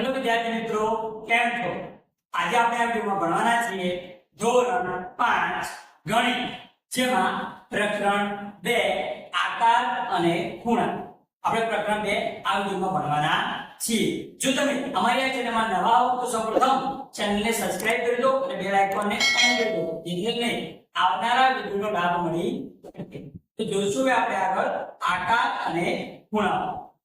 Hello વિદ્યાર્થી મિત્રો, કેમ છો? આજે આપણે આ વિડીયોમાં ભણવાના છીએ ધોરણ પાંચ, ગણિત, જેમાં પ્રકરણ બે, આકાર અને ખૂણા. આપણે પ્રકરણ બે આ વિડીયોમાં ભણવાના છીએ. જો તમે અમારી આ ચેનલમાં નવા હો, તો સૌપ્રથમ ચેનલને સબસ્ક્રાઇબ કરી દો અને બેલ આઇકોનને ઓન કરી દો, જેથી કરીને આવનારા વિડીયોનો લાભ મળી શકે. તો જોઈશું આપણે આગળ આકાર અને ખૂણા.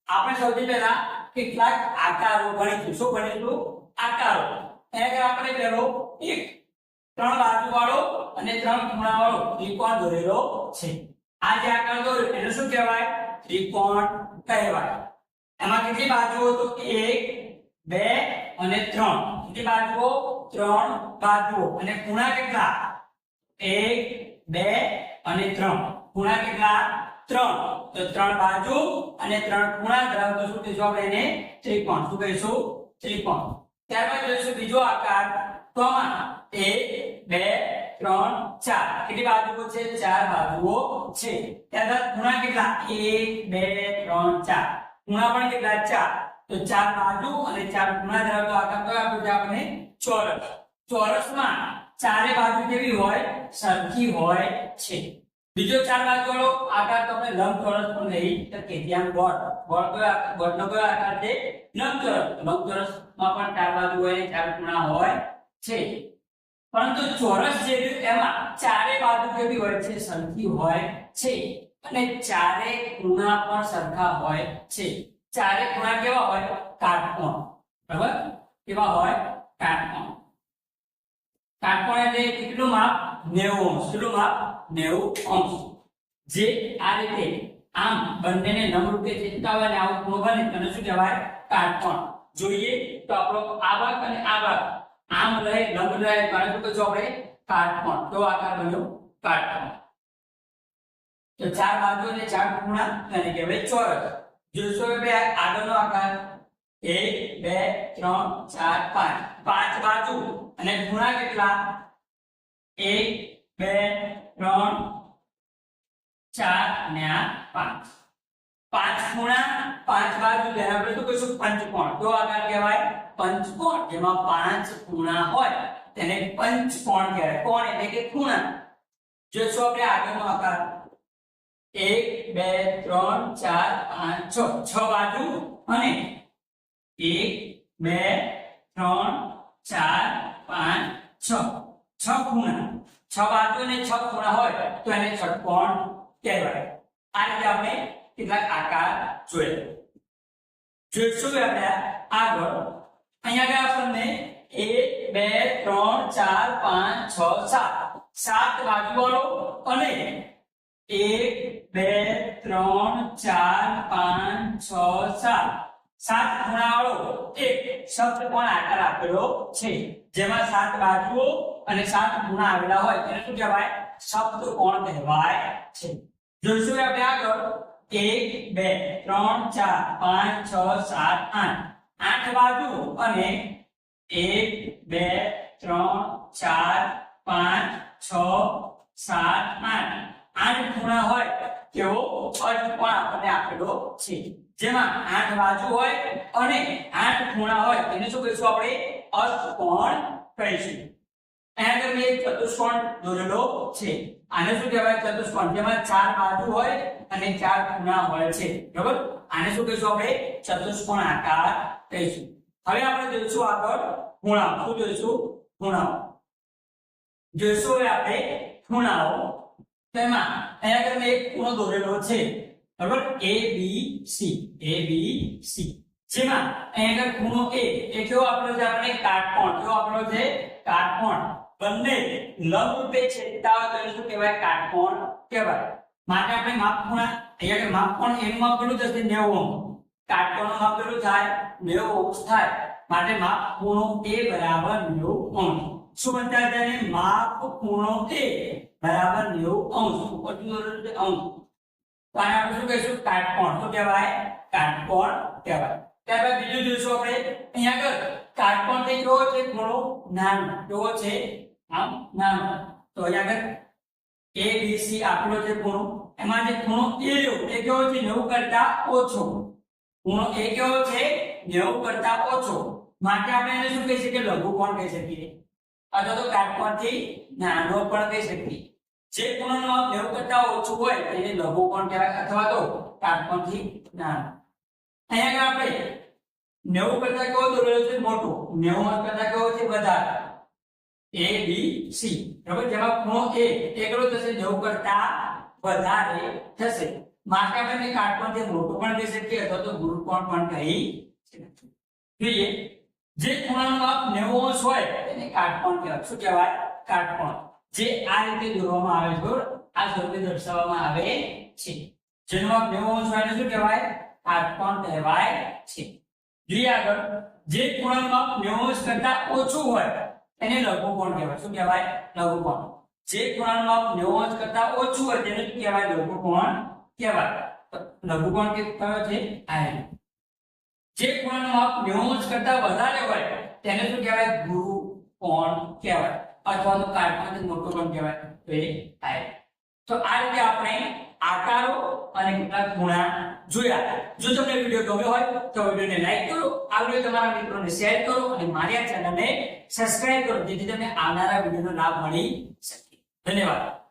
આપણે સૌથી પહેલા કેટલાક આકારો ગણીશું. શું ગણીશું? આકારો. એના આપણે પેલો એક, ત્રણ બાજુ વાળો અને ત્રણ ખૂણા વાળો ત્રિકોણ દોરેલો છે. આ જે આકાર દોર્યો, એને શું કહેવાય? ત્રિકોણ કહેવાય. એમાં કેટલી બાજુઓ તો? એક, બે અને ત્રણ. કેટલી બાજુઓ? ત્રણ બાજુઓ. અને ખૂણા કેટલા? એક, બે અને ત્રણ. ખૂણા કેટલા? ત્રણ. તો ત્રણ બાજુ અને ત્રણ ખૂણા ધરાવતો શું કહીશું આપણે એને? ત્રિકોણ. શું કહીશું? ત્રિકોણ. ત્યારબાદ જોઈશું બીજો આકાર. આમાં એક, બે, ત્રણ, ચાર. કેટલી બાજુઓ છે? ચાર બાજુઓ છે. ત્યારબાદ ખૂણા કેટલા? એક, બે, ત્રણ, ચાર. ખૂણા પણ કેટલા? ચાર. તો ચાર બાજુ અને ચાર ખૂણા ધરાવતો આકાર કયો આપ્યો છે આપણે ચોરસ. ચોરસમાં ચારે બાજુ કેવી હોય? સરખી હોય છે. બીજો ચાર બાજુ વાળો આકાર તમે લંબચોરસ પણ લઈ શકે ત્યાં ગોળ ગોળ કયો ગોળનો કયો આકાર છે? લંબચોરસ. લંબચોરસમાં પણ ચાર બાજુ હોય, ચાર ખૂણા હોય, છે. પરંતુ ચોરસ જે એમાં ચારે બાજુ કેવી હોય છે, સરખી હોય છે. અને ચારે ખૂણા પણ સરખા હોય છે. ચારે ખૂણા કેવા હોય? કાટકોણ. બરાબર? કેવા હોય? કાટકોણ. કાટકોણ એટલે કેટલું માપ? 90 અંશ. કેટલું માપ? 90 અંશ. જે આ રીતે આમ બંનેને લંબરૂપે ચિંતા હોય ને આવું ખૂણો બને તેને શું કહેવાય? કાટકોણ જોઈએ તો આપણો આ ભાગ અને આ ભાગ આમ રહે, લંબ રહે કારણ શું કહીશું આપણે? કાટકોણ તો આકાર બન્યો કાટકોણ તો ચાર બાજુ અને ચાર ખૂણા એને કહેવાય ચોરસ. જોશો આગળનો આકાર. એક, બે, ત્રણ, ચાર, પાંચ. પાંચ બાજુ. અને ખૂણા કેટલા? એક બે, ત્રણ, ચાર અને આ પાંચ. પાંચ ખૂણા, પાંચ બાજુ તેને આપણે શું કહીશું? પંચકોણ. તો આકાર કહેવાય પંચકોણ. જેમાં પાંચ ખૂણા હોય, તેને પંચકોણ કહેવાય. કોણ? એટલે કે ખૂણા. જોઈશું આપણે આગળનો આકાર. એક, બે, ત્રણ, ચાર, પાંચ, છ. છ બાજુ. અને એક, બે, ત્રણ, ચાર પાંચ છ છ ખૂણા છ બાજુ અને છ ખૂણા હોય તો એને ષટકોણ કહેવાય આ રીતે આપણે કેટલાક આકાર જોયા જોઈશું કે આપણે આગળ અહીંયા આગળ આપણને એક બે ત્રણ ચાર પાંચ છ સાત સાત બાજુ વાળો અને એક બે ત્રણ ચાર પાંચ છ સાત સાત ખૂણાવાળો એક સપ્તકોણ આકાર આપેલો છે જેમાં સાત બાજુઓ અને સાત ખૂણા આવેલા હોય, તેને શું કહેવાય? સપ્તકોણ કહેવાય છે? જોઈશું આપણે આગળ. એક, બે, ત્રણ, ચાર, પાંચ, છ, સાત, આઠ. આઠ બાજુ અને એક, બે, ત્રણ, ચાર, પાંચ, છ, સાત, આઠ. આઠ ખૂણા હોય તેવો અષ્ટકોણ આપણને આપેલો છે. જેમાં આઠ બાજુ હોય અને આઠ ખૂણા હોય એને શું કહીશું આપણે? અષ્ટકોણ કહીશું. અહીંયા આગળ મેં એક ચતુષ્કોણ દોરેલો છે આને શું કહેવાય ચતુષ્કોણ જેમાં ચાર બાજુ હોય અને ચાર ખૂણા હોય છે બરાબર આને શું કહીશું આપણે ચતુષ્કોણ આકાર કહીશું હવે આપણે જોઈશું આગળ ખૂણા શું જોઈશું ખૂણાઓ જોઈશું હવે આપણે ખૂણાઓ તેમાં અહીંયા આગળ મેં એક ખૂણો દોરેલો છે બરાબર a, b, c. A, b, c. જેમાં અહીંયા આગળ ખૂણો a. એ કેવો આપેલો છે આપણે કાટકોણ કેવો આપેલો છે કાટકોણ બંને લંબ રૂપે છેદતા હોય તો એને શું કહેવાય? કાટકોણ કહેવાય. માટે આપણે માપ ખૂણા અહીંયા કે માપ કોણ એનું માપ કેટલું થશે 90 અંશ કાટકોણનું માપ કેટલું થાય? 90 અંશ થાય. માટે માપ ખૂણો a બરાબર 90 અંશ શું બનતા એને? માપ ખૂણો a બરાબર 90 અંશ દોરેલું અંશ તો આને આપણે શું કહીશું? કાટકોણ. શું કહેવાય? કાટકોણ કહેવાય. ત્યારબાદ બીજું જોઈશું આપણે. અહીંયા આગળ. કાટકોણ તે કેવો છે ખૂણો નાનો કેવો છે, આમ નાનો. તો અહીંયા આગળ એ c આપેલો છે ખૂણો, એમાં જે ખૂણો a રહ્યો, એ કેવો છે? 90 કરતા ઓછો. ખૂણો a કેવો છે? નેવું કરતા ઓછો. માટે આપણે એને શું કહી શકીએ? લઘુકોણ કહી શકીએ. અથવા તો કાટકોણથી નાનો પણ કહી શકીએ. જે ખૂણાનું નેવું કરતા ઓછું હોય તેને લઘુકોણ કહેવાય, અથવા તો કાટકોણથી નાનો. અહીંયા આગળ આપણે નેવું કરતા કેવો દોરેલો છે? મોટો. નેવું કરતા કેવો છે? વધારે. એ બી સી બરાબર? જેમાં ખૂણો એ એકલો થશે? નેવું કરતા વધારે થશે. માટે આપણે જે મોટો પણ કહી શકીએ અથવા તો ગુરુકોણ પણ કહી જોઈએ. જે ખૂણાનું માપ 90 અંશ હોય, તેને કાટકોણ કહેવાય. શું કહેવાય? કાટકોણ જે આ રીતે દોરવામાં આવે છે આ સ્વરૂપે દર્શાવવામાં આવે છે. જેનું માપ 90 અંશ હોય એને શું કહેવાય? કાટકોણ કહેવાય છે. જોઈએ જે માપ 90 કરતા ઓછું હોય, એને લઘુકોણ કહેવાય? શું કહેવાય? લઘુકોણ જે માપ 90 કરતા ઓછું હોય, તેને શું કહેવાય? લઘુકોણ કહેવાય? લઘુકોણ કે કયો છે? આયન. જે કોણમાં 90 કરતા વધારે હોય, તેને શું કહેવાય? ગુરુ કોણ કહેવાય? અથવા તો કાટકોણથી મોટો કોણ કહેવાય? તો એ થાય તો આ રીતે આપણે આકારો અને કેટલાક ખૂણા જોયા. જો તમને વીડિયો ગમ્યો હોય તો વિડીયોને લાઈક કરો, આ વીડિયો તમારા મિત્રોને શેર કરો અને મારી આ ચેનલને સબસ્ક્રાઇબ કરો, જેથી તમને આવનારા વિડીયોનો લાભ મળી શકે. ધન્યવાદ.